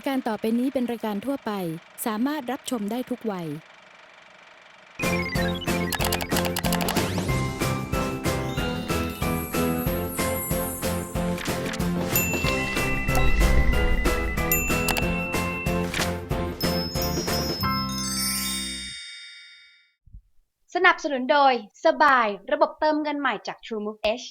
ายการต่อไปนี้เป็นรายการทั่วไป สามารถรับชมได้ทุกวัย สนับสนุนโดย สบาย ระบบเติมเงินใหม่จาก TrueMove H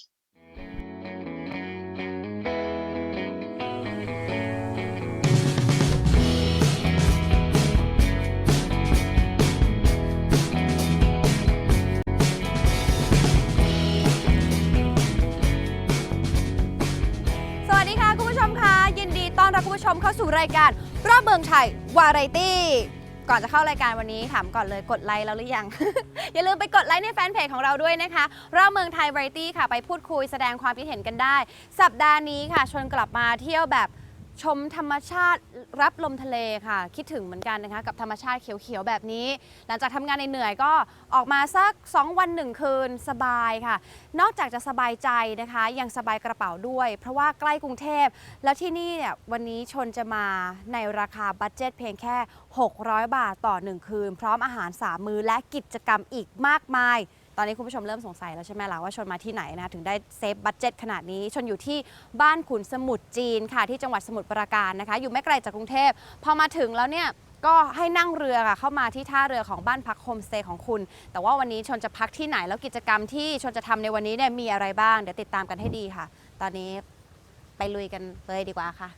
ผู้ชมคะยินดีต้อนรับคุณผู้ชมเข้าสู่รายการรอบเมืองไทยวาไรตี้ ก่อนจะเข้ารายการวันนี้ถามก่อนเลยกดไลค์แล้วหรือยัง อย่าลืมไปกดไลค์ในแฟนเพจของเราด้วยนะคะ รอบเมืองไทยวาไรตี้ค่ะไปพูดคุยแสดงความคิดเห็นกันได้ สัปดาห์นี้ค่ะชวนกลับมาเที่ยวแบบ ชมธรรมชาติรับลมทะเลค่ะ คิดถึงเหมือนกันนะคะกับธรรมชาติเขียวๆแบบนี้ หลังจากทำงานเหนื่อยก็ออกมาสัก 2 วัน 1 คืนสบายค่ะ นอกจากจะสบายใจนะคะ ยังสบายกระเป๋าด้วย เพราะว่าใกล้กรุงเทพ แล้วที่นี่เนี่ยวันนี้ชนจะมาในราคาบัตเจ็ตเพียงแค่ 600 บาทต่อ 1 คืน พร้อมอาหาร 3 มื้อและกิจกรรมอีกมากมาย ตอนนี้คุณผู้ชมเริ่มสงสัยแล้วใช่ไหมล่ะว่าชนมาที่ไหนนะถึงได้เซฟบัตเจ็ตขนาดนี้ ชนอยู่ที่บ้านขุนสมุทรจีนค่ะที่จังหวัดสมุทรปราการนะคะ อยู่ไม่ไกลจากกรุงเทพพอมาถึงแล้วเนี่ยก็ให้นั่งเรือค่ะเข้ามาที่ท่าเรือของบ้านพักโฮมสเตย์ของคุณ แต่ว่าวันนี้ชนจะพักที่ไหนแล้วกิจกรรมที่ชนจะทำในวันนี้เนี่ยมีอะไรบ้าง เดี๋ยวติดตามกันให้ดีค่ะ ตอนนี้ไปลุยกันเลยดีกว่าค่ะ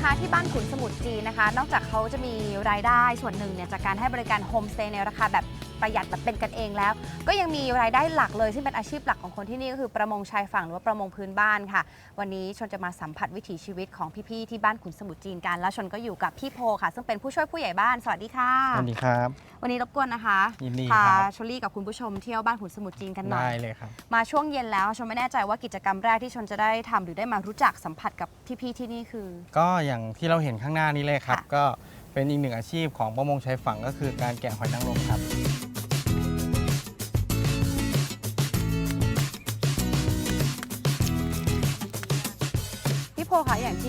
คุณผู้ชมคะที่บ้านขุนสมุทรจีนนะคะ นอกจากเขาจะมีรายได้ส่วนหนึ่งเนี่ยจากการให้บริการโฮมสเตย์ในราคาแบบ ประหยัดแบบเป็นกันเองแล้ว ก็ยังมีรายได้หลักเลย ซึ่งเป็นอาชีพหลักของคนที่นี่ก็คือประมงชายฝั่งหรือว่าประมงพื้นบ้านค่ะ วันนี้ชนจะมาสัมผัสวิถีชีวิตของพี่ๆที่บ้านขุนสมุทรจีนกัน แล้วชนก็อยู่กับพี่โพค่ะ ซึ่งเป็นผู้ช่วยผู้ใหญ่บ้าน สวัสดีค่ะ สวัสดีครับ วันนี้รบกวนนะคะยินดีพาครับชลลี่กับคุณผู้ชมเที่ยวบ้านขุนสมุทรจีนกันหน่อได้ยเลยครับ มาช่วงเย็นแล้วชนไม่แน่ใจว่ากิจกรรมแรกที่ชนจะได้ทำหรือได้มารู้จักสัมผัสกับพี่ๆที่นี่คือ ก็อย่างที่เราเห็นข้างหน้านี้เลยครับ ค่ะ ก็เป็นอีกหนึ่งอาชีพของประมงชายฝั่งก็คือการแกะหอยนางรมครับ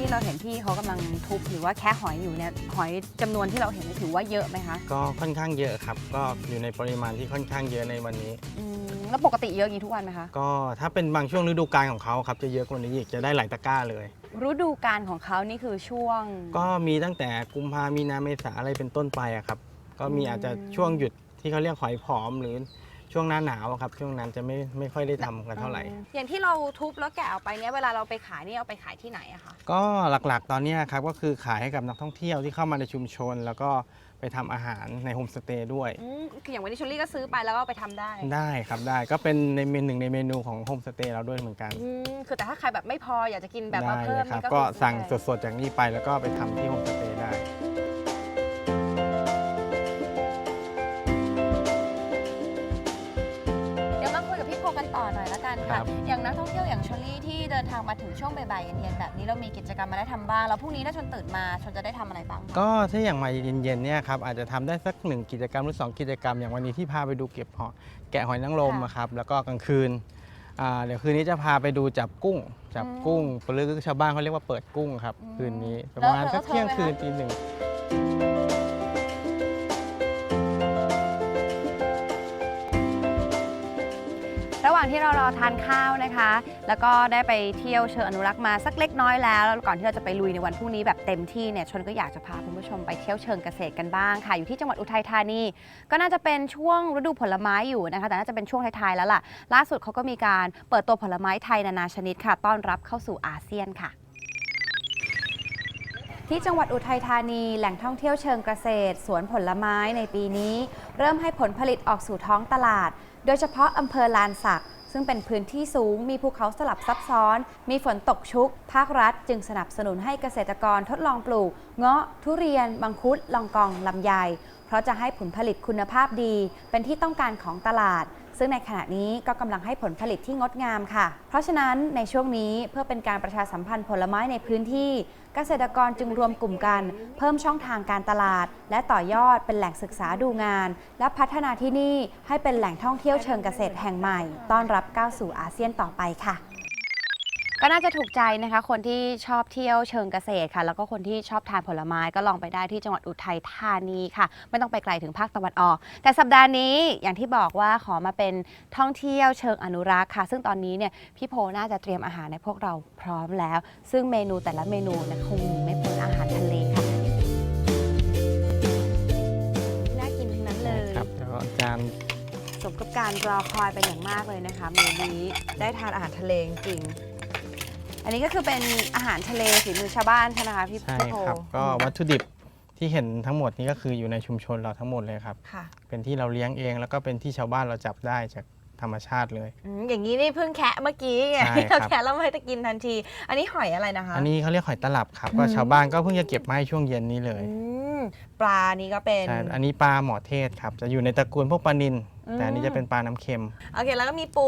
ที่เราเห็นพี่เขากำลังทุบหรือว่าแค่หอยอยู่เนี่ยหอยจำนวนที่เราเห็นเนี่ยถือว่าเยอะไหมคะก็ค่อนข้างเยอะครับ ก็อยู่ในปริมาณที่ค่อนข้างเยอะในวันนี้ อืมแล้วปกติเยอะอย่างนี้ทุกวันไหมคะ ก็ถ้าเป็นบางช่วงฤดูกาลของเขาครับจะเยอะกว่านี้อีกจะได้หลายตะกร้าเลย ฤดูการของเขานี่คือช่วง ก็มีตั้งแต่กุมภามีนาเมษาอะไรเป็นต้นไปอะครับ ก็มีอืม อาจจะช่วงหยุดที่เขาเรียกหอยผอมหรือ ช่วงหน้าหนาวอะครับ ช่วงนั้นจะไม่ไม่ค่อยได้ทำกันเท่าไหร่อย่างที่เราทุบแล้วแกะออกไปเนี่ยเวลาเราไปขายนี่เอาไปขายที่ไหนอะคะก็หลักๆ ตอนเนี้ยครับก็คือขายให้กับนักท่องเที่ยวที่เข้ามาในชุมชน แล้วก็ไปทำอาหารในโฮมสเตย์ด้วย อืมคืออย่างวันนี้ชลลี่ก็ซื้อไปแล้วก็เอาไปทำได้ได้ครับได้ก็เป็นในเมนูหนึ่งในเมนูของโฮมสเตย์เราด้วยเหมือนกันอืมคือแต่ถ้าใครแบบไม่พออยากจะกินแบบว่าได้เพิ่เลมยครับนี่ก็คือสั่งได้ สดๆจากนี่ไปแล้วก็ไปทำที่โฮมสเตย์ได้เดี๋ ต่อหน่อยละกันคค่ะรับอย่างนักท่องเที่ยวอย่างชลลี่ที่เดินทางมาถึงช่วงบ่ายๆเย็นๆแบบนี้เรามีกิจกรรมมาได้ทำบ้างแล้วพรุ่งนี้ถ้าชนตื่นมาชนจะได้ทำอะไรบ้างก็ถ้าอย่างมาเย็นๆเนี่ยครับอาจจะทำได้สักหนึ่งกิจกรรมหรือสองกิจกรรม อย่างวันนี้ที่พาไปดูเก็บหอยแกะหอยนางรมค่ะอะครับแล้วก็กลางคืนอ่าเดี๋ยวคืนนี้จะพาไปดูจับกุ้ง จับอืมกุ้งหรือชาวบ้านเขาเรียกว่าเปิดกุ้งครับอืมคืนนี้ประแล้วมาณแล้วสักเที่ยงเธอไหมคืนคะตีหนึ่ง ระหว่างที่เรารอทานข้าวนะคะ แล้วก็ได้ไปเที่ยวเชิงอนุรักษ์มาสักเล็กน้อยแล้ว แล้วก่อนที่เราจะไปลุยในวันพรุ่งนี้แบบเต็มที่เนี่ย ชนก็อยากจะพาคุณผู้ชมไปเที่ยวเชิงเกษตรกันบ้างค่ะ อยู่ที่จังหวัดอุทัยธานี ก็น่าจะเป็นช่วงฤดูผลไม้อยู่นะคะ แต่น่าจะเป็นช่วงท้ายๆแล้วล่ะ ล่าสุดเขาก็มีการเปิดตัวผลไม้ไทยนานาชนิดค่ะ ต้อนรับเข้าสู่อาเซียนค่ะที่จังหวัดอุทัยธานี แหล่งท่องเที่ยวเชิงเกษตร สวนผลไม้ในปีนี้ เริ่มให้ผลผลิตออกสู่ท้องตลาด โดยเฉพาะอำเภอลานสัก ซึ่งเป็นพื้นที่สูงมีภูเขาสลับซับซ้อน มีฝนตกชุก ภาครัฐ จึงสนับสนุนให้เกษตรกรทดลองปลูก เงาะ ทุเรียนมังคุด ลองกอง ลำไย เพราะจะให้ผลผลิตคุณภาพดี เป็นที่ต้องการของตลาด ซึ่งในขณะนี้ก็กำลังให้ผลผลิตที่งดงามค่ะ เพราะฉะนั้นในช่วงนี้เพื่อเป็นการประชาสัมพันธ์ผลไม้ในพื้นที่ เกษตรกรจึงรวมกลุ่มกัน เพิ่มช่องทางการตลาด และต่อยอดเป็นแหล่งศึกษาดูงาน และพัฒนาที่นี่ให้เป็นแหล่งท่องเที่ยวเชิงเกษตรแห่งใหม่ ต้อนรับก้าวสู่อาเซียนต่อไปค่ะ ก็น่าจะถูกใจนะคะ คนที่ชอบเที่ยวเชิงเกษตรค่ะ แล้วก็คนที่ชอบทานผลไม้ก็ลองไปได้ที่จังหวัดอุทัยธานีค่ะ ไม่ต้องไปไกลถึงภาคตะวันออก แต่สัปดาห์นี้อย่างที่บอกว่าขอมาเป็นท่องเที่ยวเชิงอนุรักษ์ค่ะ ซึ่งตอนนี้เนี่ยพี่โพน่าจะเตรียมอาหารในพวกเราพร้อมแล้ว ซึ่งเมนูแต่ละเมนูเนะคงหนีไม่พ้นอาหารทะเลค่ะน่ากินทั้งนั้นเลย ครับเดี๋ยวอาจารย์สมกับการรอคอยเป็นอย่างมากเลยนะคะเมนูนี้ได้ทานอาหารทะเลจริงๆ อันนี้ก็คือเป็นอาหารทะเลฝีมือชาวบ้านใช่ไหมคะพี่ใช่พี่โพครับ ก็วัตถุดิบที่เห็นทั้งหมดนี้ก็คืออยู่ในชุมชนเราทั้งหมดเลยครับ ค่ะเป็นที่เราเลี้ยงเองแล้วก็เป็นที่ชาวบ้านเราจับได้จากธรรมชาติเลย อืมอย่างนี้นี่เพิ่งแคะเมื่อกี้ไงใช่ที่เราครับแคะแล้วไม่ได้กินทันที อันนี้หอยอะไรนะคะ อันนี้เขาเรียกหอยตลับครับอืมก็ชาวบ้านก็เพิ่งจะเก็บมาให้ช่วงเย็นนี้เลย อืม ปลานี้ก็เป็น ใช่อันนี้ปลาหมอเทศครับ จะอยู่ในตระกูลพวกปลานิลอืม แต่อันนี้จะเป็นปลาน้ำเค็มโอเคแล้วก็มีปู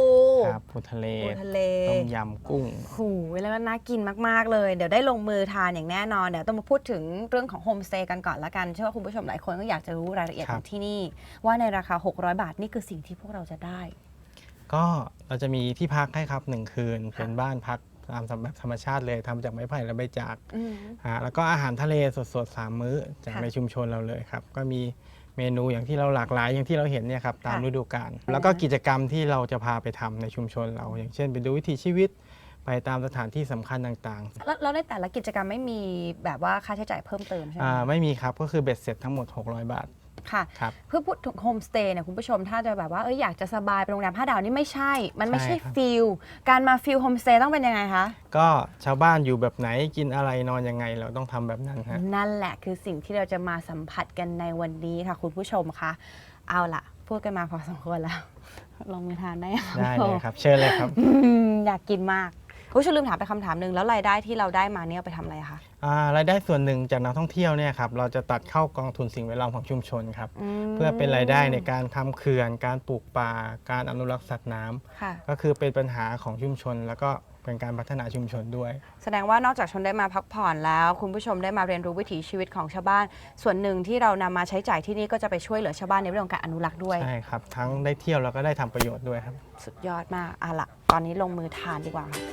ครับปูทะเล ปูทะเล ต้มยำกุ้ง หูยแล้วก็น่ากินมาก ๆ เลย เดี๋ยวได้ลงมือทานอย่างแน่นอน เดี๋ยวต้องมาพูดถึงเรื่องของโฮมสเตย์กันก่อนละกันเชื่อว่าคุณผู้ชมหลายคนก็อยากจะรู้รายละเอียดครัขบองที่นี่ ว่าในราคา 600 บาทนี่คือสิ่งที่พวกเราจะได้ ก็เราจะมีที่พักให้ครับหนึ่งคืน เป็นบ้านพัก ตามแบบธรรมชาติเลยทำจากไม้ไผ่และใบจากอืมฮะแล้วก็อาหารทะเลสดๆสามมื้อจากค่ะในชุมชนเราเลยครับ ก็มีเมนูอย่างที่เราหลากหลายอย่างที่เราเห็นเนี่ยครับตามค่ะฤดูกาลแล้วก็กิจกรรมที่เราจะพาไปทำในชุมชนเรา อย่างเช่น ไปดูวิถีชีวิตไปตามสถานที่สำคัญต่างแล้วแล้วในแต่ละกิจกรรมไม่มีแบบว่าค่าใช้จ่ายเพิ่มเติมใช่ๆไหมอ่าไม่มีครับก็คือเบ็ดเสร็จทั้งหมด 600 บาท ค่ะ ครับ เพื่อพูดถึงโฮมสเตย์เนี่ยคุณผู้ชมถ้าจะแบบว่าเอยอยากจะสบายไปโรงแรมห้าดาวนี่ไม่ใช่ มันไม่ใช่ใช่ครับ ฟิลการมาฟิลโฮมสเตย์ต้องเป็นยังไงคะ ก็ชาวบ้านอยู่แบบไหนกินอะไรนอนยังไงเราต้องทำแบบนั้นฮะ นั่นแหละคือสิ่งที่เราจะมาสัมผัสกันในวันนี้ค่ะ คุณผู้ชมคะเอาล่ะ พูดกันมาพอสมควรแล้วลงมือทานได้ยังคะได้เลยครับ เชิญเลยครับ อืมอยากกินมาก ผู้ชมลืมถามไปคำถามหนึ่งแล้วรายได้ที่เราได้มาเนี่ยเอาไปทำอะไรคะอ่ารายได้ส่วนหนึ่งจากนักท่องเที่ยวเนี่ยครับเราจะตัดเข้ากองทุนสิ่งแวดล้อมของชุมชนครับมเพื่อเป็นรายได้ในการทำเขื่อน การปลูกป่าการอนุรักษ์สัตว์น้ำค่ะ ก็คือเป็นปัญหาของชุมชน แล้วก็เป็นการพัฒนาชุมชนด้วย แสดงว่านอกจากชนได้มาพักผ่อนแล้ว คุณผู้ชมได้มาเรียนรู้วิถีชีวิตของชาวบ้าน ส่วนหนึ่งที่เรานำมาใช้จ่ายที่นี่ก็จะไปช่วยเหลือชาวบ้านในเรื่องของการอนุรักษ์ด้วย ใช่ครับ ทั้งได้เที่ยวแล้วก็ได้ทำประโยชน์ด้วยครับ สุดยอดมากอะละตอนนี้ลงมือทานดีกว่าค่ะ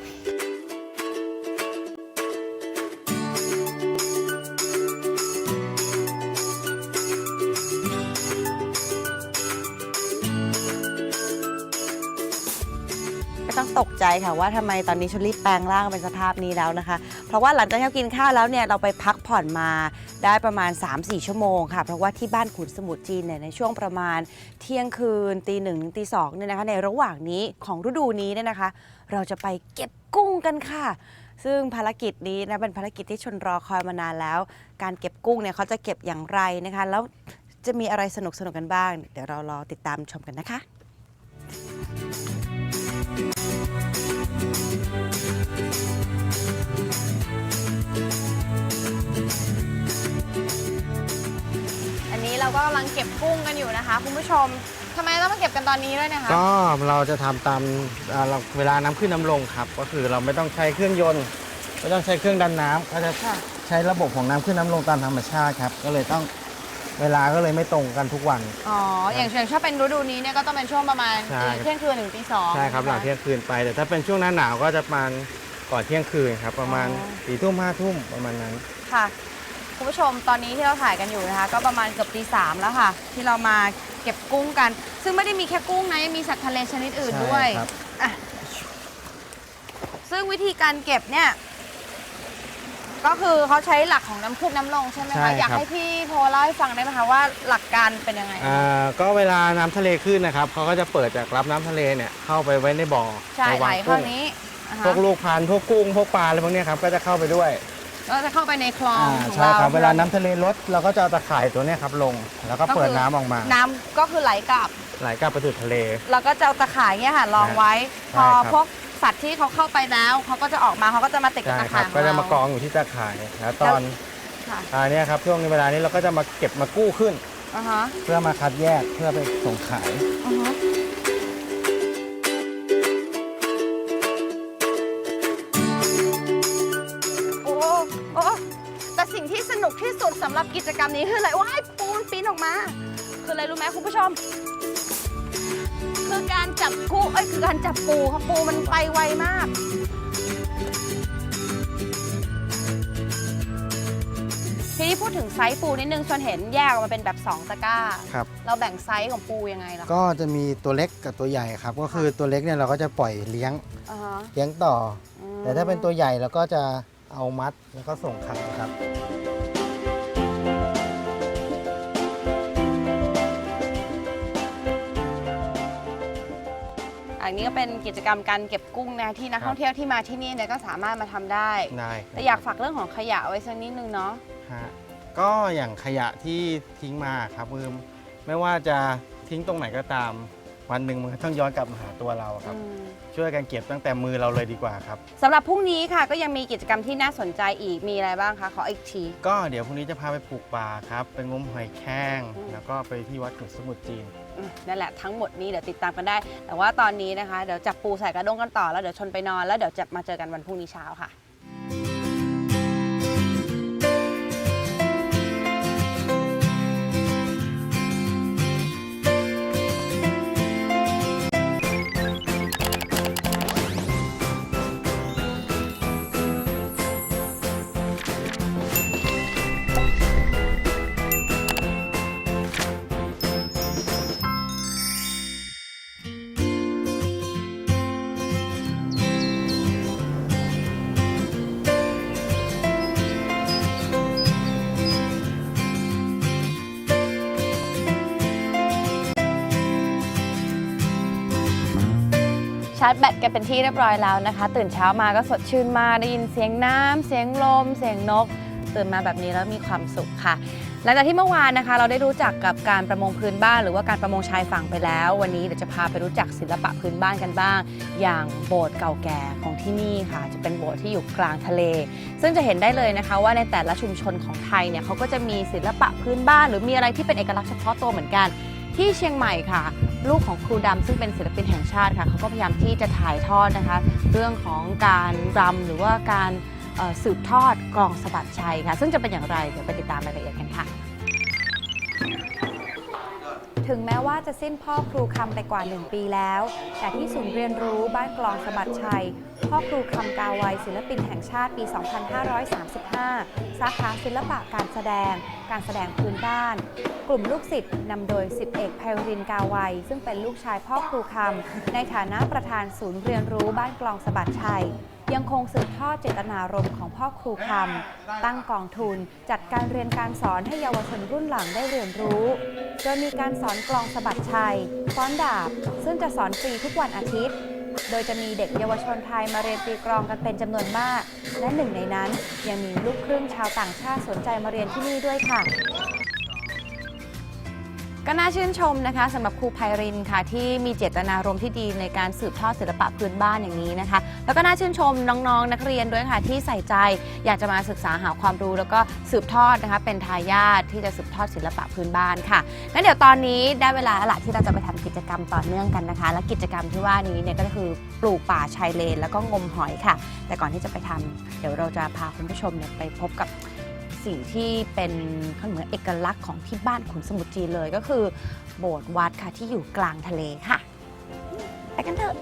ตกใจค่ะว่าทำไมตอนนี้ชลรีบแปลงร่างเป็นสภาพนี้แล้วนะคะ เพราะว่าหลังจากที่เรากินข้าวแล้วเนี่ยเราไปพักผ่อนมาได้ประมาณ 3-4 ชั่วโมงค่ะ เพราะว่าที่บ้านขุนสมุทรจีนเนี่ยในช่วงประมาณเที่ยงคืนตีหนึ่งตีสองเนี่ยนะคะในระหว่างนี้ของฤดูนี้เนี่ยนะคะ เราจะไปเก็บกุ้งกันค่ะซึ่งภารกิจนี้นะเป็นภารกิจที่ชนรอคอยมานานแล้ว การเก็บกุ้งเนี่ยเขาจะเก็บอย่างไรนะคะ แล้วจะมีอะไรสนุกสนุกกันบ้าง เดี๋ยวเรารอติดตามชมกันนะคะ เราก็กำลังเก็บกุ้งกันอยู่นะคะ คุณผู้ชมทำไมต้องมาเก็บกันตอนนี้ด้วยนะคะ ก็เราจะทำตามอ่าเราเวลาน้ำขึ้นน้ำลงครับ ก็คือเราไม่ต้องใช้เครื่องยนต์ ไม่ต้องใช้เครื่องดันน้ำก็จะค่ะ ใช้ระบบของน้ำขึ้นน้ำลงตามธรรมชาติครับ ก็เลยต้องเวลาก็เลยไม่ตรงกันทุกวัน อ๋อ อย่างเช่นถ้าเป็นฤดูนี้เนี่ยก็ต้องเป็นช่วงประมาณใช่เที่ยงคืนถึงตีสองใช่ครับหลังเที่ยงคืนไป แต่ถ้าเป็นช่วงหน้าหนาวก็จะประมาณก่อนเที่ยงคืนครับ ประมาณสี่ทุ่มห้าทุ่มประมาณนั้น ค่ะ คุณผู้ชมตอนนี้ที่เราถ่ายกันอยู่นะคะ ก็ประมาณเกือบตีสามแล้วค่ะ ที่เรามาเก็บกุ้งกัน ซึ่งไม่ได้มีแค่กุ้งนะยังมีสัตว์ทะเลชนิดอื่นด้วยใช่ครับ อะซึ่งวิธีการเก็บเนี่ย ก็คือเขาใช้หลักของน้ำขึ้นน้ำลงใช่ไหมใช่คะอยากครับให้พี่โพเล่าให้ฟังได้ไหมคะว่าหลักการเป็นยังไงอ่าก็เวลาน้ำทะเลขึ้นนะครับเขาก็จะเปิดจากรับน้ำทะเลเนี่ยเข้าไปไว้ในบ่อใช่ไปไหลวางข้อกุ้งนี้อ่าพวฮะกลูกพันธุ์พวกกุ้งพวกปลาอะไรพวกเนี้ยครับก็จะเข้าไปด้วย ก็จะเข้าไปในคลองอ่าของใช่เราครับ เวลาน้ำทะเลลดเราก็จะเอาตะข่ายตัวเนี้ยครับลง แล้วก็ก็คือเปิดน้ำออกมา น้ำก็คือไหลกลับ ไหลกลับไปสู่ทะเลเราก็จะเอาตะข่ายเนี่ยค่ะรองไว้พใช่อครับ พวกสัตว์ที่เขาเข้าไปแล้วเขาก็จะออกมาเขาก็จะมาติดกับใช่ตะครัข่าบ ยของก็จะเรามากองอยู่ที่ตะข่ายแล้วตอนค่ะอันเนี้ยครับช่วงเวลานี้เราก็จะมาเก็บมากู้ขึ้น อ่าฮะเพื่อมาคัดแยกเพื่อไปส่งขาย อ่าฮะ สนุกที่สุดสำหรับกิจกรรมนี้คืออะไรว้ายปูมันปีนออกมา คืออะไรรู้ไหมคุณผู้ชม คือการจับกุ้งเอ้ยคือการจับปูค่ะปูมันไปไวมาก ทีนี้พูดถึงไซส์ปูนิดนึงชวนเห็นแยกออกมาเป็นแบบ 2 ตะกร้า ครับ เราแบ่งไซส์ของปูยังไงล่ะก็จะมีตัวเล็กกับตัวใหญ่ครับ ก็คือตัวเล็กเนี่ยเราก็จะปล่อยเลี้ยงอ่าฮะเลี้ยงต่ออืม แต่ถ้าเป็นตัวใหญ่เราก็จะเอามัดแล้วก็ส่งขายครับ อันนี้ก็เป็นกิจกรรมการเก็บกุ้งนะที่นักครับท่องเที่ยวที่มาที่นี่เนี่ยก็สามารถมาทำได้ ได้แต่อยากฝากเรื่องของขยะไว้สักนิดนึงเนาะ ฮะก็อย่างขยะที่ทิ้งมาครับคือไม่ว่าจะทิ้งตรงไหนก็ตาม วันหนึ่งมันก็ต้องย้อนกลับมาหาตัวเราครับอืมช่วยกันเก็บตั้งแต่มือเราเลยดีกว่าครับ สำหรับพรุ่งนี้ค่ะก็ยังมีกิจกรรมที่น่าสนใจอีกมีอะไรบ้างคะ ขออีกที ก็เดี๋ยวพรุ่งนี้จะพาไปปลูกป่าครับ ไปงมหอยแครงอืม แล้วก็ไปที่วัดขุนสมุทรจีนอืม นั่นแหละทั้งหมดนี้เดี๋ยวติดตามกันได้ แต่ว่าตอนนี้นะคะเดี๋ยวจับปูใส่กระด้งกันต่อแล้วเดี๋ยวชนไปนอนแล้วเดี๋ยวจะมาเจอกันวันพรุ่งนี้เช้าค่ะาร์จแบตกันเป็นที่เรียบร้อยแล้วนะคะ ตื่นเช้ามาก็สดชื่นมากได้ยินเสียงน้ำเสียงลม เสียงนก ตื่นมาแบบนี้แล้วมีความสุขค่ะ หลังจากที่เมื่อวานนะคะ เราได้รู้จักกับการประมงพื้นบ้าน หรือว่าการประมงชายฝั่งไปแล้ว วันนี้เดี๋ยวจะพาไปรู้จักศิลปะพื้นบ้านกันบ้าง อย่างโบสถ์เก่าแก่ของที่นี่ค่ะ จะเป็นโบสถ์ที่อยู่กลางทะเล ซึ่งจะเห็นได้เลยนะคะ ว่าในแต่ละชุมชนของไทยเนี่ยเขาก็จะมีศิลปะพื้นบ้าน หรือมีอะไรที่เป็นเอกลักษณ์เฉพาะตัวเหมือนกัน ที่เชียงใหม่ค่ะ ลูกของครูดำซึ่งเป็นศิลปินแห่งชาติค่ะเขาก็พยายามที่จะถ่ายทอดนะคะ เรื่องของการรำหรือว่าการสืบทอดกลองสะบัดชัยค่ะ ซึ่งจะเป็นอย่างไรเดี๋ยวไปติดตามรายละเอียดกันค่ะ ถึงแม้ว่าจะสิ้นพ่อครูคำไปกว่า 1 ปีแล้ว แต่ที่ศูนย์เรียนรู้บ้านกลองสะบัดชัย พ่อครูคำกาวัยศิลปินแห่งชาติปี 2535 สาขาศิลปะการแสดง การแสดงพื้นบ้าน กลุ่มลูกศิษย์นำโดยสิบเอกไพรินกาวัย ซึ่งเป็นลูกชายพ่อครูคำในฐานะประธานศูนย์เรียนรู้บ้านกลองสะบัดชัย ยังคงสืบทอดเจตนารมณ์ของพ่อครูคำตั้งกองทุนจัดการเรียนการสอนให้เยาวชนรุ่นหลังได้เรียนรู้ โดยมีการสอนกลองสะบัดชัยฟ้อนดาบ ซึ่งจะสอนฟรีทุกวันอาทิตย์ โดยจะมีเด็กเยาวชนไทยมาเรียนตีกลองกันเป็นจำนวนมาก และหนึ่งในนั้นยังมีลูกครึ่งชาวต่างชาติสนใจมาเรียนที่นี่ด้วยค่ะ ก็น่าชื่นชมนะคะสำหรับครูไพรินค่ะที่มีเจตนารมณ์ที่ดีในการสืบทอดศิลปะพื้นบ้านอย่างนี้นะคะ แล้วก็น่าชื่นชมน้องๆ นักเรียนด้วยค่ะที่ใส่ใจอยากจะมาศึกษาหาความรู้ แล้วก็สืบทอดนะคะเป็นทายาทที่จะสืบทอดศิลปะพื้นบ้านค่ะงั้นเดี๋ยวตอนนี้ได้เวลาแล้วละที่เราจะไปทำกิจกรรมต่อเนื่องกันนะคะ และกิจกรรมที่ว่านี้เนี่ยก็คือปลูกป่าชายเลน แล้วก็งมหอยค่ะ แต่ก่อนที่จะไปทำเดี๋ยวเราจะพาคุณผู้ชมเนี่ยไปพบกับ สิ่งที่เป็นเขาเหมือนเอกลักษณ์ของที่บ้านขุนสมุทรจีนเลยก็คือ โบสถ์วัดค่ะที่อยู่กลางทะเลค่ะ ไปกันเถอะ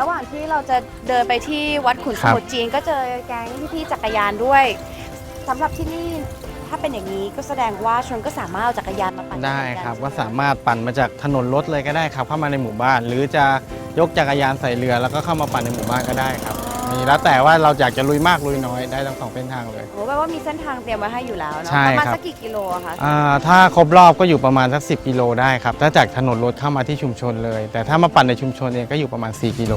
ระหว่างที่เราจะเดินไปที่วัดขุนสมุทรจีนก็เจอแก๊งพี่ๆจักรยานด้วย สำหรับที่นี่ถ้าเป็นอย่างนี้ก็แสดงว่าชนก็สามารถเอาจักรยานมาปั่นได้กันครับใช่ไหก็สามารถปั่นมาจากถนนรถเลยก็ได้ครับเข้ามาในหมู่บ้าน หรือจะยกจักรยานใส่เรือแล้วก็เข้ามาปั่นในหมู่บ้านก็ได้ครับมีแล้วแต่ว่าเราอยากจะลุยมากลุยน้อยได้ทั้งสองเส้นทางเลย โอ้แปลว่ามีเส้นทางเตรียมไว้ให้อยู่แล้วเนาะใช่ประมาณครับ สักกี่กิโลอะคะอ่าถ้าครบรอบก็อยู่ประมาณสัก 10 กิโลได้ครับถ้าจากถนนรถเข้ามาที่ชุมชนเลย แต่ถ้ามาปั่นในชุมชนเองก็อยู่ประมาณ 4 กิโล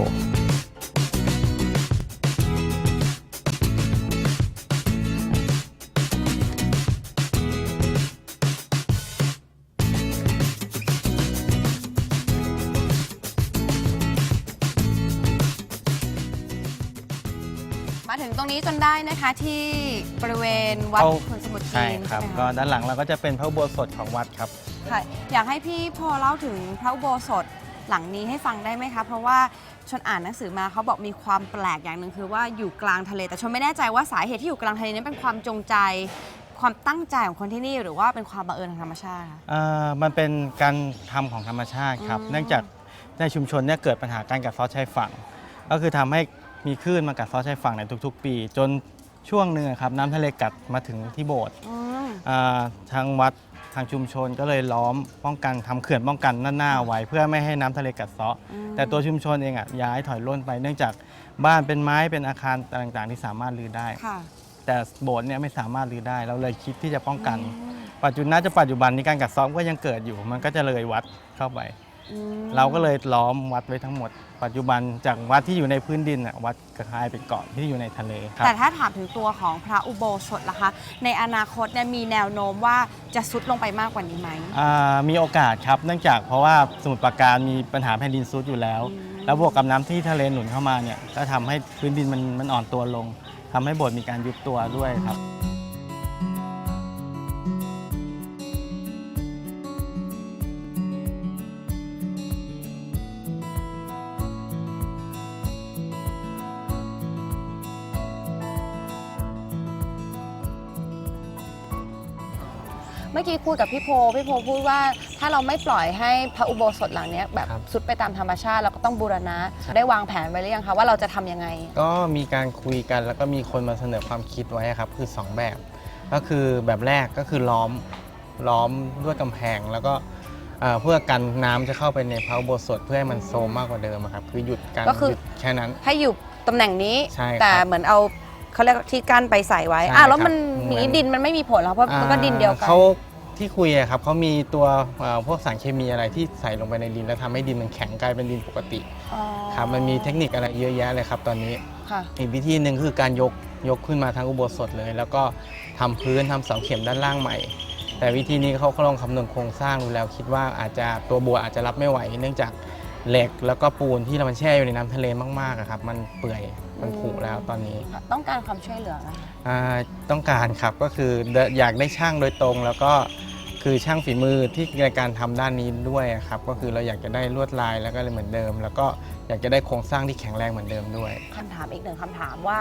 คะที่บริเวณวัดเอา ขุนสมุทรจีใช่นครับใช่ไหมก็คะด้านหลังเราก็จะเป็นพระอุโบสถของวัดครับ ค่ะอยากให้พี่พอเล่าถึงพระอุโบสถหลังนี้ให้ฟังได้ไหมคะ เพราะว่าชนอ่านหนังสือมาเขาบอกมีความแปลกอย่างหนึ่งคือว่าอยู่กลางทะเล แต่ชนไม่แน่ใจว่าสาเหตุที่อยู่กลางทะเลนั้นเป็นความจงใจ ความตั้งใจของคนที่นี่หรือว่าเป็นความบังเอิญทางธรรมชาติคะอ่ามันเป็นการทำของธรรมชาติครับ อืม เนื่องจากในชุมชนเนี่ยเกิดปัญหาการกัดเซาะชายฝั่ง ก็คือทำให้มีคลื่นมากัดเซาะชายฝั่งในทุกๆ ปี จน ช่วงหนึ่งอะครับน้ำทะเลกัดมาถึงที่โบสถ์อืมอ่าทางวัดทางชุมชนก็เลยล้อมป้องกันทำเขื่อนป้องกันด้านหน้าไว้ เพื่อไม่ให้น้ำทะเลกัดเซาะ อืมแต่ตัวชุมชนเองอะย้ายถอยร่นไปเนื่องจากบ้านเป็นไม้เป็นอาคารต่างๆ ที่สามารถรื้อได้ ค่ะแต่โบสถ์เนี่ยไม่สามารถรื้อได้เราเลยคิดที่จะป้องกันปัจจุบันน่าจะปัจจุบันนี้การกัดเซ้อมก็ยังเกิดอยู่ มันก็จะเลยวัดเข้าไป อืมเราก็เลยล้อมวัดไว้ทั้งหมด ปัจจุบันจากวัดที่อยู่ในพื้นดินอะวัดกระคายเป็นเกาะที่อยู่ในทะเลครับ แต่ถ้าถามถึงตัวของพระอุโบสถล่ะคะ ในอนาคตเนี่ยมีแนวโน้มว่าจะซุดลงไปมากกว่านี้ไหม อ่ามีโอกาสครับ เนื่องจากเพราะว่าสมุทรปราการมีปัญหาแผ่นดินซุดอยู่แล้ว อืม แล้วบวกกับน้ำที่ทะเลหนุนเข้ามาเนี่ยก็ทำให้พื้นดินมันมันอ่อนตัวลงทำให้โบสถ์มีการยุบตัวด้วยครับ เมื่อกี้คุยกับพี่โพ พี่โพพูดว่าถ้าเราไม่ปล่อยให้พระอุโบสถหลังเนี้ยแบบครับ สุดไปตามธรรมชาติเราก็ต้องบูรณะ ได้วางแผนไว้หรือยังคะว่าเราจะทำยังไง ก็มีการคุยกันแล้วก็มีคนมาเสนอความคิดไว้ครับคือ 2 แบบ ก็คือแบบแรกก็คือล้อมล้อมด้วยกำแพงแล้วก็เอ่อเพื่อกันน้ำจะเข้าไปในพระอุโบสถเพื่อให้มันโซมมากกว่าเดิมอะครับคือหยุดการก็คือ หยุดแค่นั้น ให้อยู่ตำแหน่งนี้ใช่ครับแต่เหมือนเอาเขาเรียกที่กั้นไปใส่ไว้ใช่อะแล้วมันครับหนีเหมือนดินมันไม่มีผลเหรอเพราะมันก็ดินเดียวกัน เขา ที่คุยอะครับเขามีตัวเอ่อพวกสารเคมีอะไรที่ใส่ลงไปในดิน แล้วทำให้ดินมันแข็งกลายเป็นดินปกติอ๋อครับมันมีเทคนิคอะไรเยอะแยะเลยครับตอนนี้ ค่ะ อีกวิธีหนึ่งคือการยกยกขึ้นมาทั้งอุโบสถเลย แล้วก็ทำพื้นทำเสาเข็มด้านล่างใหม่ แต่วิธีนี้เขาก็ลองคำนวณโครงสร้างดูแล้ว คิดว่าอาจจะตัวบัวอาจจะรับไม่ไหว เนื่องจากเหล็กแล้วก็ปูนที่เรามันแช่อยู่ในน้ำทะเลมากๆอะครับ มันเปื่อย มันผุแล้วตอนนี้ต้องการความช่วยเหลือไหมคะอ่าต้องการครับก็คืออยากได้ช่างโดยตรงแล้วก็คือช่างฝีมือที่ในการทำด้านนี้ด้วยอะครับก็คือเราอยากจะได้ลวดลายแล้วก็เลยเหมือนเดิม แล้วก็อยากจะได้โครงสร้างที่แข็งแรงเหมือนเดิมด้วยคำถามอีกหนึ่งคำถามว่า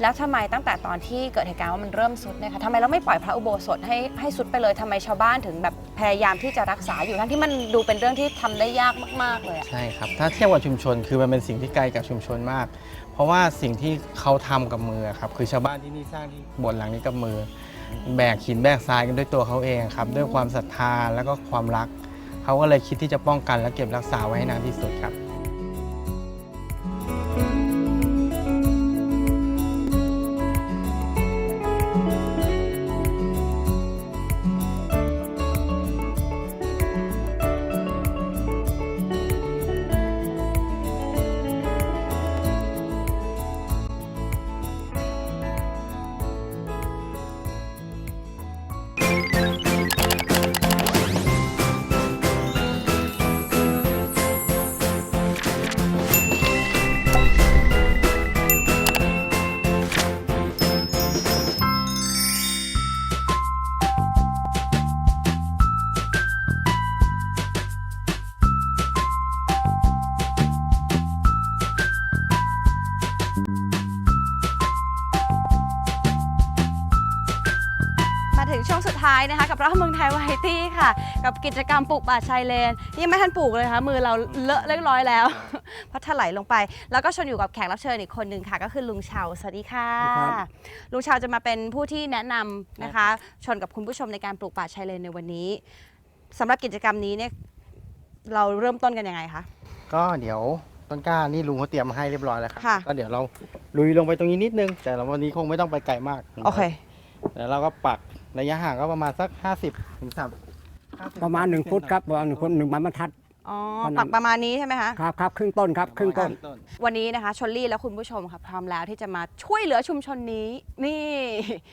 แล้วทำไมตั้งแต่ตอนที่เกิดเหตุการณ์ว่ามันเริ่มสุดเนี่ยค่ะทำไมเราไม่ปล่อยพระอุโบสถให้ให้สุดไปเลยทำไมชาวบ้านถึงแบบพยายามที่จะรักษาอยู่ทั้งที่มันดูเป็นเรื่องที่ทำได้ยากมาก ๆเลยอะใช่ครับถ้าเทียบกับชุมชนคือมันเป็นสิ่งที่ไกลกับชุมชนมาก เพราะว่าสิ่งที่เขาทำกับมือครับคือชาวบ้านที่นี่สร้างที่โบสถ์หลังนี้กับมือ แบกหินแบกทรายกันด้วยตัวเขาเองครับด้วยความศรัทธาแล้วก็ความรัก เขาก็เลยคิดที่จะป้องกันและเก็บรักษาไว้ให้นานที่สุดครับ ท้ายนะคะกับรอบเมืองไทยวาไรตี้ค่ะ กับกิจกรรมปลูกป่าชายเลนยังไม่ทันปลูกเลยค่ะมือเราเลอะเรียบร้อยแล้ว เพราะถลายลงไป แล้วก็ชนอยู่กับแขกรับเชิญอีกคนหนึ่งค่ะ ก็คือลุงเชาสวัสดีค่ะลุงเชาจะมาเป็นผู้ที่แนะนำนะคะ ชนกับคุณผู้ชมในการปลูกป่าชายเลนในวันนี้สำหรับกิจกรรมนี้เนี่ยเราเริ่มต้นกันยังไงคะ ก็เดี๋ยวต้นกล้านี่ลุงเขาเตรียมมาให้เรียบร้อยแล้วครัค่ะ ก็เดี๋ยวเราลุยลงไปตรงนี้นิดนึง แต่เราวันนี้คงไม่ต้องไปไกลมากโอเคเดี๋ยวเราก็ปัก ระยะห่างก็ประมาณสัก 50ถึง3ประมาณหนึ่งฟุตครับประมาณหนึ่งฟุตหนึ่งไม้บรรทัดอ๋อประมาณปักประมาณนี้ใช่ไหมคะครับครับครึ่งต้นครับครึ่งต้น วันนี้นะคะชลลี่และคุณผู้ชมค่ะพร้อมแล้วที่จะมาช่วยเหลือชุมชนนี้ นี่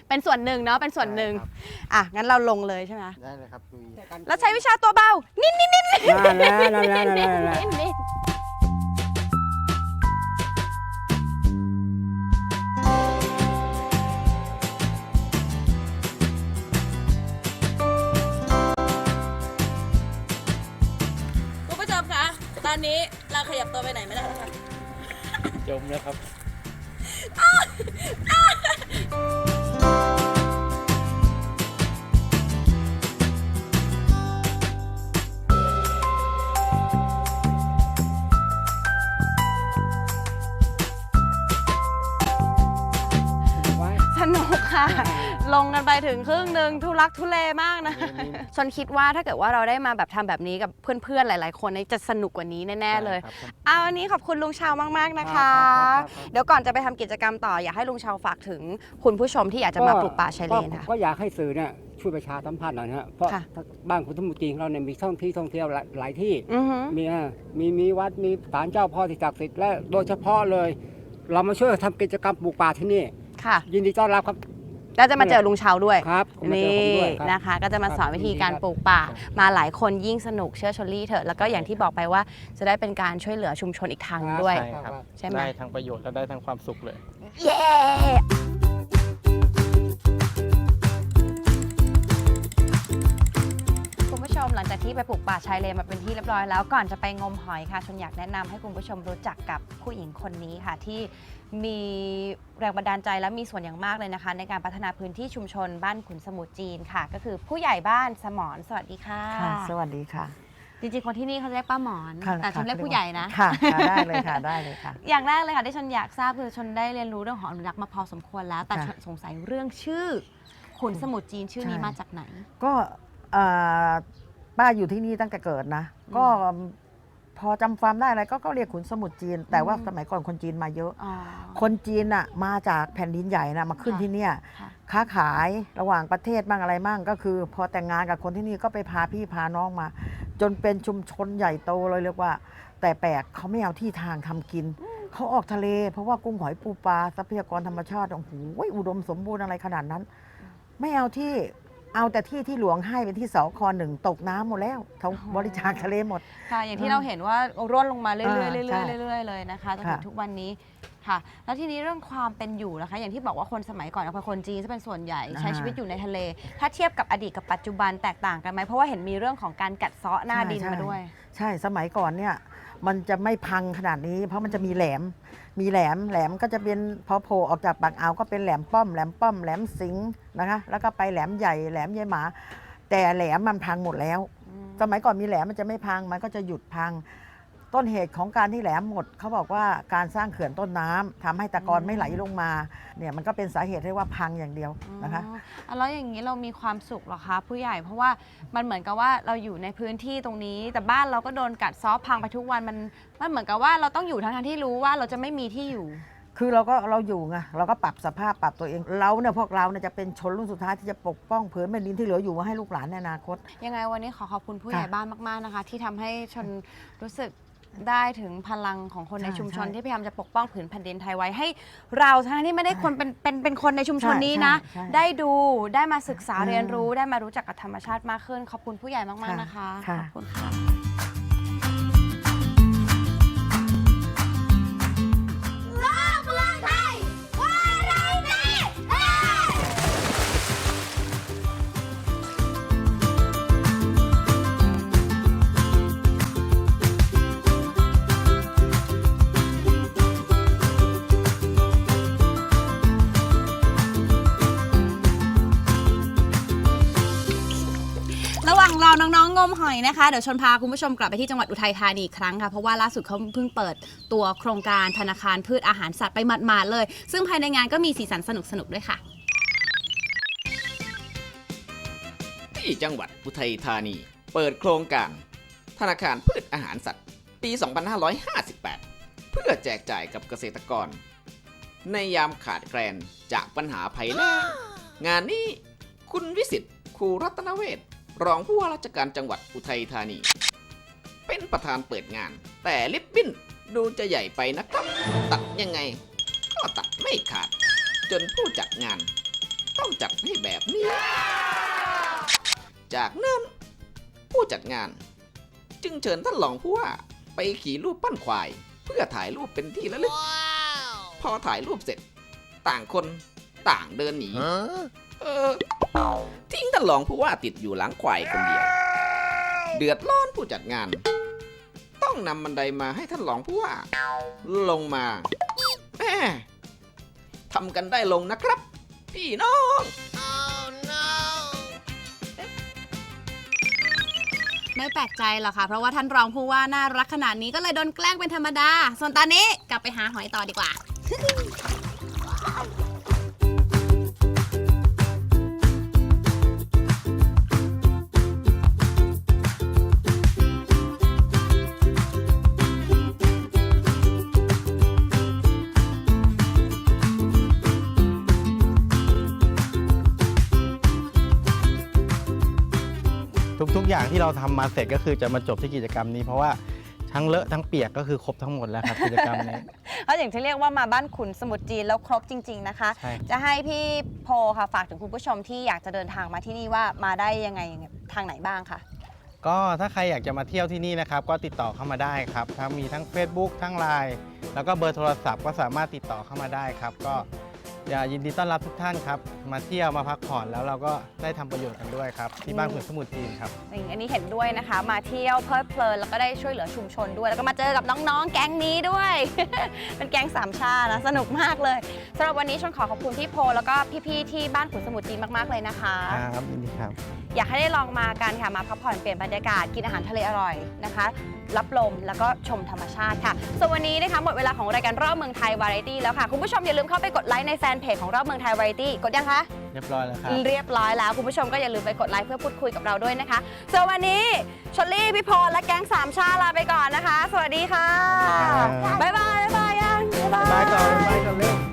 เป็นส่วนหนึ่งเนาะเป็นส่วนหนึ่งใช่ครับอะงั้นเราลงเลยใช่ไหมได้เลยครับลุยแล้วใช้วิชาตัวเบา นิดนิดนิดนิดนั่นแหละนั่นแหละนั่นแหละนั่นแหละนิดวัน ไปไหนไม่ได้แล้วค่ะ จมแล้วครับไว้สนุกค่ะ ลงกันไปถึงครึ่งหนึ่งทุลักทุเลมากนะชนคิดว่าถ้าเกิดว่าเราได้มาแบบทำแบบนี้กับเพื่อนๆหลายๆ คนนี่จะสนุกกว่านี้แน่ๆเลยครับผมเอาวันนี้ขอบคุณลุงชาวมากๆนะคะครับครับครับเดี๋ยวก่อนจะไปทำกิจกรรมต่ออยากให้ลุงชาวฝากถึงคุณผู้ชมที่อยากจะมาปลูกป่าชายเลนก็ค่ะก็อยากให้สื่อเนี่ยช่วยประชาสัมพันธ์หน่อยนะฮะเพราะค่ะบ้านคุณสมุทรจีนของเราเนี่ยมีท่องที่ท่องเที่ยวหลายหลายที่อือหือมีอะมีมีวัดมีศาลเจ้าพ่อที่ศักดิ์สิทธิ์และโดยเฉพาะเลย เรามาช่วยทำกิจกรรมปลูกป่าที่นี่ค่ะยินดีต้อนรับครับ ก็จะมาเจอลุงชาวด้วยครับผมมาเจอนี่ผมด้วยครับนะคะ ก็จะมาสอนครับวิธีการยินดีครับปลูกป่า มาหลายคนยิ่งสนุกเชื่อชลลี่เถอะแล้วก็อย่างที่บอกไปว่าจะได้เป็นการช่วยเหลือชุมชนอีกทางหนึ่งด้วย ใช่ครับ ใช่ไหม ได้ทั้งประโยชน์และได้ทั้งความสุขเลย เย้ ลังจากที่ไปปลูกป่าชายเลนมาเป็นที่เรียบร้อยแล้วก่อนจะไปงมหอยค่ะชนอยากแนะนำให้คุณผู้ชมรู้จักกับผู้หญิงคนนี้ค่ะ ที่มีแรงบันดาลใจและมีส่วนอย่างมากเลยนะคะ ในการพัฒนาพื้นที่ชุมชนบ้านขุนสมุทรจีนค่ะ ก็คือผู้ใหญ่บ้านสมรสวัสดีค่ะ ค่ะ สวัสดีค่ะ จริงๆ คนที่นี่เขาเรียกป้าหมอน ค่ะแต่ชนเรียกผู้ใหญ่นะ ค่ะค่ะได้เลยค่ะได้เลยค่ะ อย่างแรกเลยค่ะที่ชนอยากทราบคือชนได้เรียนรู้เรื่องของอนุรักษ์มาพอสมควรแล้ว แต่ค่ะชนสงสัยเรื่องชื่อขุนสมุทรจีนชื่อนี้ใช่ มาจากไหน ก็เอ่อ ป้าอยู่ที่นี่ตั้งแต่เกิดนะอืมก็พอจำความได้อะไรก็ก็เรียกขุนสมุทรจีน แต่ว่าอืมสมัยก่อนคนจีนมาเยอะ อ๋อ คนจีนน่ะมาจากแผ่นดินใหญ่นะมาขึ้นค่ะ ที่เนี่ยค่ะ ค้าขายระหว่างประเทศบ้างอะไรบ้างก็คือ พอแต่งงานกับคนที่นี่ก็ไปพาพี่พาน้องมา จนเป็นชุมชนใหญ่โตเลยเรียกว่า แต่แปลกเขาไม่เอาที่ทางทำกิน เขาออกทะเล เพราะว่ากุ้งหอยปูปลาทรัพยากรธรรมชาติโอ้โหอุดมสมบูรณ์อะไรขนาดนั้น ไม่เอาที่ เอาแต่ที่ที่หลวงให้เป็นที่สคหนึ่งตกน้ำหมดแล้วเขาบริจาคทะเลหมด ค่ะอย่างที่อืมเราเห็นว่าร่วนลงมาเรื่อยๆอ่าเรื่ใช่อยๆเรื่อยๆเลยนะคะจนถึงค่ะ ทุกวันนี้ค่ะ แล้วทีนี้เรื่องความเป็นอยู่นะคะ อย่างที่บอกว่าคนสมัยก่อนเป็นคนจีนจะเป็นส่วนใหญ่ใช้ชีวิตอยู่ในทะเล ถ้าเทียบกับอดีตกับปัจจุบันแตกต่างกันไหมเพราะว่าเห็นมีเรื่องของการกัดเซาะหน้าใช่ดินใช่ มาด้วย ใช่สมัยก่อนเนี่ย มันจะไม่พังขนาดนี้ เพราะมันจะมีแหลม มีแหลมแหลมก็จะเป็นพอโผล่ออกจากปากอ่าวก็เป็นแหลมป้อมแหลมป้อมแหลมสิงห์นะคะ แล้วก็ไปแหลมใหญ่แหลมยายหมา แต่แหลมมันพังหมดแล้ว สมัยก่อนมีแหลมมันจะไม่พังมันก็จะหยุดพัง ต้นเหตุของการที่แหลมหมดเขาบอกว่าการสร้างเขื่อนต้นน้ำทำให้ตะกอนไม่ไหลลงมาเนี่ยมันก็เป็นสาเหตุที่ว่าพังอย่างเดียวนะคะอ๋ออะแล้วอย่างนี้เรามีความสุขเหรอคะผู้ใหญ่เพราะว่ามันเหมือนกับว่าเราอยู่ในพื้นที่ตรงนี้ แต่บ้านเราก็โดนกัดเซอพังไปทุกวันมันมันเหมือนกับว่าเราต้องอยู่ทั้งๆที่รู้ว่าเราจะไม่มีที่อยู่คือเราก็เราอยู่ไงเราก็ปรับสภาพปรับตัวเองเราเนี่ยพวกเราเนี่ยจะเป็นชนรุ่นสุดท้ายที่จะปกป้องผืนแผ่นดินที่เหลืออยู่มาให้ลูกหลานในอนาคต ยังไงวันนี้ขอขอบคุณผู้ใหญ่ค่ะบ้านมาก ๆนะคะ ที่ทำให้ชนรู้สึก ได้ถึงพลังของคนในใช่ชุมชนใช่ที่พยายามจะปกป้องผืนแผ่นดินไทยไว้ให้ เราทั้งที่ไม่ได้คนเป็นเป็นเป็นคนในชุมชนใช่นี้นะใช่ใช่ได้ดูได้มาศึกษาอืมเรียนรู้ได้มารู้จักกับธรรมชาติมากขึ้น ขอบคุณผู้ใหญ่มากๆนะคะค่ะ ขอบคุณค่ะ มหอยนะคะ เดี๋ยวชนพาคุณผู้ชมกลับไปที่จังหวัดอุทัยธานีอีกครั้งค่ะ เพราะว่าล่าสุดเขาเพิ่งเปิดตัวโครงการธนาคารพืชอาหารสัตว์ไปหมาดๆเลย ซึ่งภายในงานก็มีสีสันสนุกๆด้วยค่ะ ที่จังหวัดอุทัยธานี เปิดโครงการ ธนาคารพืชอาหารสัตว์ ปี 2558 เพื่อแจกจ่ายกับเกษตรกร ในยามขาดแคลนจากปัญหาภัยแล้ง งานนี้คุณวิสิทธิ์ครูรัตนเวศ รองผู้ว่าราชการจังหวัดอุทัยธานี เป็นประธานเปิดงาน แต่ลิปบิ้นดูจะใหญ่ไปนะครับ ตัดยังไง ก็ตัดไม่ขาด จนผู้จัดงาน ต้องจัดให้แบบนี้ จากนั้นผู้จัดงาน จึงเชิญท่านรองผู้ว่าไปขี่รูปปั้นควาย เพื่อถ่ายรูปเป็นที่ระลึก พอถ่ายรูปเสร็จ ต่างคนต่างเดินหนี เออ ทิ้งท่านรองผู้ว่าติดอยู่หลังควายคนเดียว เดือดร้อนผู้จัดงาน ต้องนำบันไดมาให้ท่านรองผู้ว่า ลงมาแม่ทำกันได้ลงนะครับ พี่น้อง ไม่แปลกใจหรอกค่ะ เพราะว่าท่านรองผู้ว่าน่ารักขนาดนี้ก็เลยโดนแกล้งเป็นธรรมดา ส่วนตอนนี้กลับไปหาหอยต่อดีกว่า อย่างที่เราทำมาเสร็จก็คือจะมาจบที่กิจกรรมนี้ เพราะว่าทั้งเลอะทั้งเปียกก็คือครบทั้งหมดแล้วครับ กิจกรรมนี้ เพราะอย่างที่เรียกว่ามาบ้านขุนสมุทรจีนแล้วครบจริง ๆนะคะ ใช่ จะให้พี่โพค่ะฝากถึงคุณผู้ชมที่อยากจะเดินทางมาที่นี่ว่ามาได้ยังไงทางไหนบ้างค่ะ ก็ถ้าใครอยากจะมาเที่ยวที่นี่นะครับ ก็ติดต่อเข้ามาได้ครับทั้งมีทั้ง Facebook ทั้ง Line แล้วก็เบอร์โทรศัพท์ก็สามารถติดต่อเข้ามาได้ครับ ก็ อย่ายินดีต้อนรับทุกท่านครับ มาเที่ยวมาพักผ่อนแล้วเราก็ได้ทำประโยชน์กันด้วยครับ ที่บ้านขุนสมุทรจีนครับอันนี้เห็นด้วยนะคะ มาเที่ยวเพลิดเพลินแล้วก็ได้ช่วยเหลือชุมชนด้วย แล้วก็มาเจอกับน้องๆ แก๊งนี้ด้วย เป็นแก๊งสามชาตินะ สนุกมากเลยสำหรับวันนี้ชนขอขอบคุณพี่โพ แล้วก็พี่ๆ ที่บ้านขุนสมุทรจีนมากๆเลยนะคะ ครับยินดีครับ อยากให้ได้ลองมากันค่ะ มาพักผ่อนเปลี่ยนบรรยากาศ กินอาหารทะเลอร่อยนะคะ รับลมแล้วก็ชมธรรมชาติค่ะส่วนวันนี้นะคะหมดเวลาของรายการรอบเมืองไทยวาไรตี้แล้วค่ะ คุณผู้ชมอย่าลืมเข้าไปกดไลค์ในแฟนเพจของรอบเมืองไทยวาไรตี้กดยังคะ เรียบร้อยแล้วครับ เรียบร้อยแล้ว คุณผู้ชมก็อย่าลืมไปกดไลค์เพื่อพูดคุยกับเราด้วยนะคะส่วนวันนี้ชลลี่พี่พรและแก๊งสามชาลาไปก่อนนะคะ สวัสดีค่ะ ครับ บ๊ายบาย บ๊ายบายยัง บ๊ายบายบายก่อนบายก่อนเร็ว